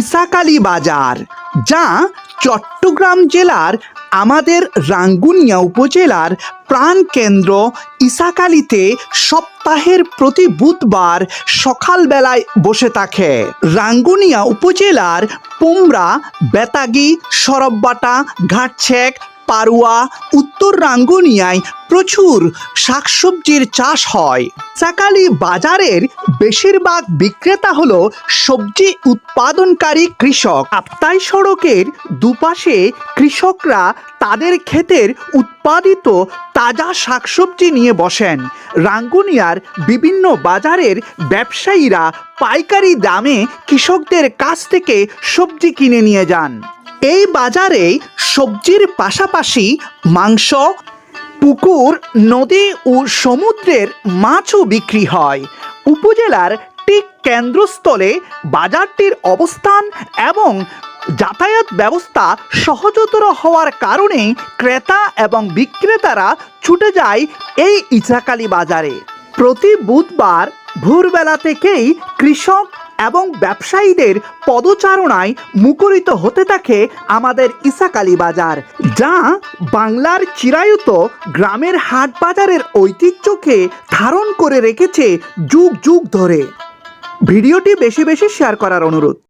ইসাকালি বাজার, যা চট্টগ্রাম জেলার আমাদের রাঙ্গুনিয়া উপজেলার প্রাণকেন্দ্র। ইসাকালিতে সপ্তাহের প্রতি বুধবার সকালবেলায় বসে থাকে। রাঙ্গুনিয়া উপজেলার পোমরা, বেতাগি, সরববাটা, ঘাটছেক, পারুয়া, উত্তর রাঙ্গুনিয়ায় প্রচুর শাকসবজির চাষ হয়। সাকালি বাজারের বেশিরভাগ বিক্রেতা হলো সবজি উৎপাদনকারী কৃষক। আপতাই সড়কের দুপাশে কৃষকরা তাদের ক্ষেতের উৎপাদিত তাজা শাকসবজি নিয়ে বসেন। রাঙ্গুনিয়ার বিভিন্ন বাজারের ব্যবসায়ীরা পাইকারি দামে কৃষকদের কাছ থেকে সবজি কিনে নিয়ে যান। এই বাজারে সবজির পাশাপাশি মাংস, পুকুর, নদী ও সমুদ্রের মাছও বিক্রি হয়। উপজেলার ঠিক কেন্দ্রস্থলে বাজারটির অবস্থান এবং যাতায়াত ব্যবস্থা সহজতর হওয়ার কারণে ক্রেতা এবং বিক্রেতারা ছুটে যায় এই ইচাকালি বাজারে। প্রতি বুধবার ভোরবেলা থেকেই কৃষক এবং ব্যবসায়ীদের পদচারণায় মুখরিত হতে থাকে আমাদের ইসাকালি বাজার, যা বাংলার চিরায়ত গ্রামের হাট বাজারের ঐতিহ্যকে ধারণ করে রেখেছে যুগ যুগ ধরে। ভিডিওটি বেশি বেশি শেয়ার করার অনুরোধ।